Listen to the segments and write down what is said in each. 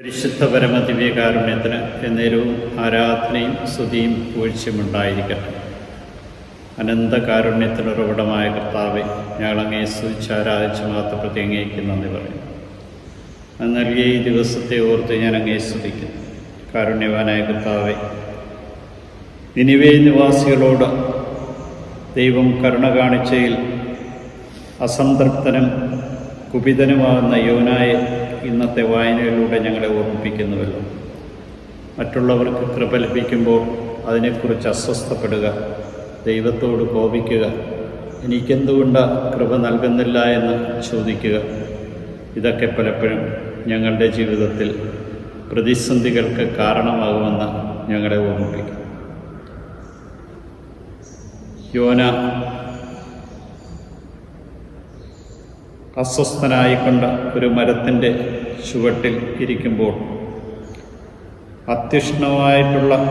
പരിശുദ്ധ പരമദിവ്യകാരുണ്യത്തിന് എന്നേരവും ആരാധനയും സ്തുതിയും പൂഴ്ചയുമുണ്ടായിരിക്കട്ടെ അനന്ത കാരുണ്യത്തിനുറവിടമായ കർത്താവെ ഞങ്ങളങ്ങേ സ്തുതിച്ച് ആരാധിച്ച് മാത്രപ്രതി അങ്ങേക്ക് നന്ദി പറയും നൽകിയ ഈ ദിവസത്തെ ഓർത്ത് ഞാൻ അങ്ങേ സ്തുതിക്കുന്നു. കാരുണ്യവാനായ കർത്താവെ നിനിവേ നിവാസികളോട് ദൈവം കരുണ കാണിച്ചയിൽ അസംതൃപ്തനും കുപിതനുമാകുന്ന യോനായെ ഇന്നത്തെ വായനയിലൂടെ ഞങ്ങളെ ഓർമ്മിപ്പിക്കുന്നുവല്ലോ. മറ്റുള്ളവർക്ക് കൃപ ലഭിക്കുമ്പോൾ അതിനെക്കുറിച്ച് അസ്വസ്ഥപ്പെടുക ദൈവത്തോട് കോപിക്കുക എനിക്കെന്തുകൊണ്ട് കൃപ നൽകുന്നില്ല എന്ന് ചോദിക്കുക. ഇതൊക്കെ പലപ്പോഴും ഞങ്ങളുടെ ജീവിതത്തിൽ പ്രതിസന്ധികൾക്ക് കാരണമാകുമെന്ന് ഞങ്ങളെ ഓർമ്മിപ്പിക്കും. യോന അസ്വസ്ഥനായിക്കൊണ്ട് ഒരു മരത്തിന്റെ ചുവട്ടിൽ ഇരിക്കുമ്പോൾ അത്യുഷ്ണമായിട്ടുള്ള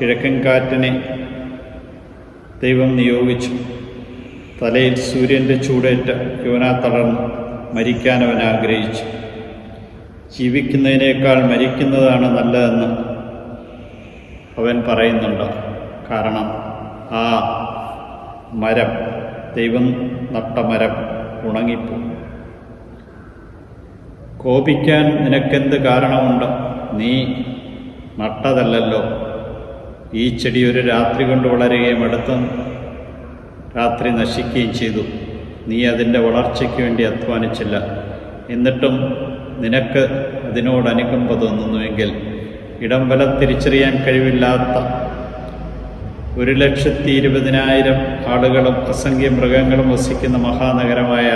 കിഴക്കൻ കാറ്റിനെ ദൈവം നിയോഗിച്ചു. തലയിൽ സൂര്യന്റെ ചൂടേറ്റ യുവനാ തളർന്ന് മരിക്കാൻ അവൻ ആഗ്രഹിച്ചു. ജീവിക്കുന്നതിനേക്കാൾ മരിക്കുന്നതാണ് നല്ലതെന്ന് അവൻ പറയുന്നുണ്ട്. കാരണം ആ മരം ദൈവം നട്ട മരം ഉണങ്ങിപ്പോ കോപിക്കാൻ നിനക്കെന്ത് കാരണമുണ്ട്? നീ നട്ടതല്ലല്ലോ. ഈ ചെടി ഒരു രാത്രി കൊണ്ട് വളരുകയും അടുത്ത രാത്രി നശിക്കുകയും ചെയ്തു. നീ അതിന്റെ വളർച്ചയ്ക്ക് വേണ്ടി അധ്വാനിച്ചില്ല. എന്നിട്ടും നിനക്ക് അതിനോട് അനുകമ്പ തോന്നുന്നുവെങ്കിൽ ഇടം വലം തിരിച്ചറിയാൻ കഴിവില്ലാത്ത ഒരു ലക്ഷത്തി ഇരുപതിനായിരം ആളുകളും അസംഖ്യ മൃഗങ്ങളും വസിക്കുന്ന മഹാനഗരമായ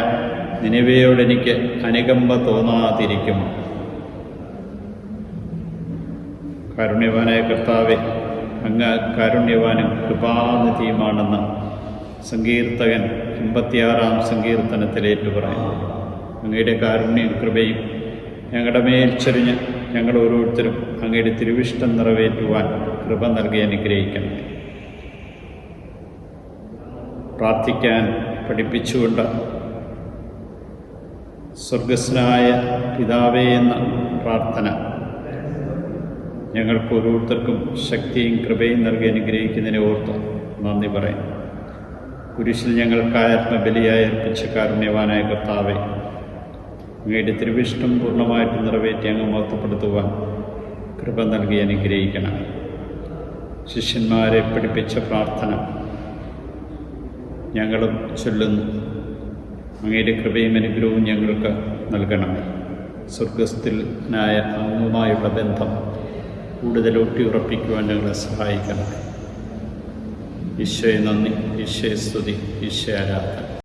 നിലവയോട് എനിക്ക് അനുകമ്പ തോന്നാതിരിക്കും കാരുണ്യവാനായ കർത്താവെ അങ്ങ് കാരുണ്യവാനും കൃപാനിധിയുമാണെന്ന് സങ്കീർത്തകൻ എൺപത്തിയാറാം സങ്കീർത്തനത്തിൽ ഏറ്റുപറയുന്നു. അങ്ങയുടെ കാരുണ്യം കൃപയും ഞങ്ങളുടെ മേൽ ചെറിഞ്ഞ് ഞങ്ങൾ ഓരോരുത്തരും അങ്ങയുടെ തിരുവിഷ്ടം നിറവേറ്റുവാൻ കൃപ നൽകി അനുഗ്രഹിക്കണം പ്രാർത്ഥിക്കാൻ പഠിപ്പിച്ചുകൊണ്ട് സ്വർഗസ്നായ പിതാവേ എന്ന പ്രാർത്ഥന ഞങ്ങൾക്ക് ഓരോരുത്തർക്കും ശക്തിയും കൃപയും നൽകി അനുഗ്രഹിക്കുന്നതിനെ ഓർത്ത് നന്ദി പറയും. കുരിശിൽ ഞങ്ങൾക്കായ ആത്മബലിയായി അർപ്പിച്ച കാരുണ്യവാനായ കർത്താവെ അങ്ങയുടെ തിരുവിഷ്ടം പൂർണമായിട്ട് നിറവേറ്റി അങ്ങ് മഹത്വപ്പെടുത്തുവാൻ കൃപ നൽകി അനുഗ്രഹിക്കണം ശിഷ്യന്മാരെ പഠിപ്പിച്ച പ്രാർത്ഥന ഞങ്ങളും ചൊല്ലുന്നു. അങ്ങയുടെ കൃപയും അനുഗ്രഹവും ഞങ്ങൾക്ക് നൽകണമേ സ്വർഗസ്ഥനായ അങ്ങുമായുള്ള ബന്ധം കൂടുതൽ ഊട്ടിയുറപ്പിക്കുവാൻ ഞങ്ങളെ സഹായിക്കണം. ഈശോയെ നന്ദി. ഈശോയെ സ്തുതി. ഈശോ ആരാധന.